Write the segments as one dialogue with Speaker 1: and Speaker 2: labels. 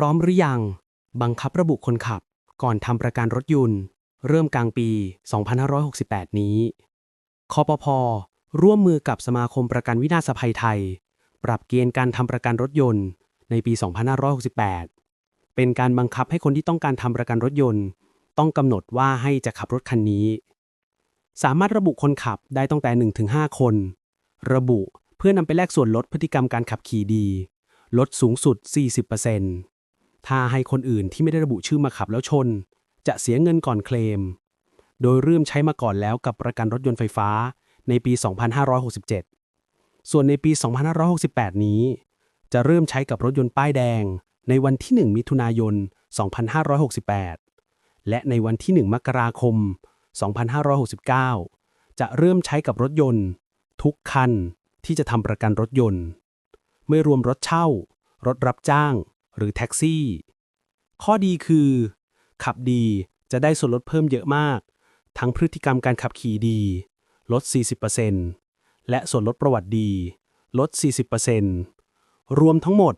Speaker 1: ร้อมหรือยัง บังคับระบุคนขับ ก่อนทำประกันรถยนต์ เริ่มกลางปี 2568 นี้ คอปพร่วมมือกับสมาคมประกันวินาศภัยไทย ปรับเกณฑ์การทำประกันรถยนต์ในปี 2568 เป็นการบังคับให้คนที่ต้องการทำประกันรถยนต์ ต้องกำหนดว่าให้จะขับรถคันนี้ สามารถระบุคนขับได้ตั้งแต่ 1-5 คน ระบุเพื่อนำไปแลกส่วนลดพฤติกรรมการขับขี่ดี ลดสูงสุด 40% ถ้าให้คนอื่นที่ไม่ได้ระบุชื่อมาขับแล้วชน จะเสียเงินก่อนเคลม โดยเริ่มใช้มาก่อนแล้วกับประกันรถยนต์ไฟฟ้าในปี 2567 ส่วนในปี 2568 นี้ จะเริ่มใช้กับรถยนต์ป้ายแดง ในวันที่ 1 มิถุนายน 2568 และในวันที่ 1 มกราคม 2569 จะเริ่มใช้กับรถยนต์ ทุกคันที่จะทำประกันรถยนต์ ไม่รวมรถเช่า รถรับจ้าง หรือแท็กซี่ ข้อดีคือ ขับดีจะได้ส่วนลดเพิ่มเยอะมาก ทั้งพฤติกรรมการขับขี่ดี ลด 40%และส่วนลดประวัติดี ลด 40%รวมทั้งหมด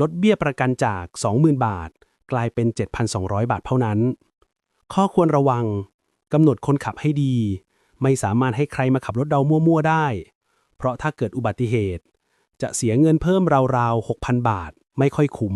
Speaker 1: ลดเบี้ยประกันจาก 20,000 บาท กลายเป็น 7,200 บาทเท่านั้น ข้อควรระวังกำหนดคนขับให้ดี ไม่สามารถให้ใครมาขับรถเดามั่วๆได้ เพราะถ้าเกิดอุบัติเหตุ จะเสียเงินเพิ่มราวๆ 6,000 บาท ไม่ค่อยคุ้ม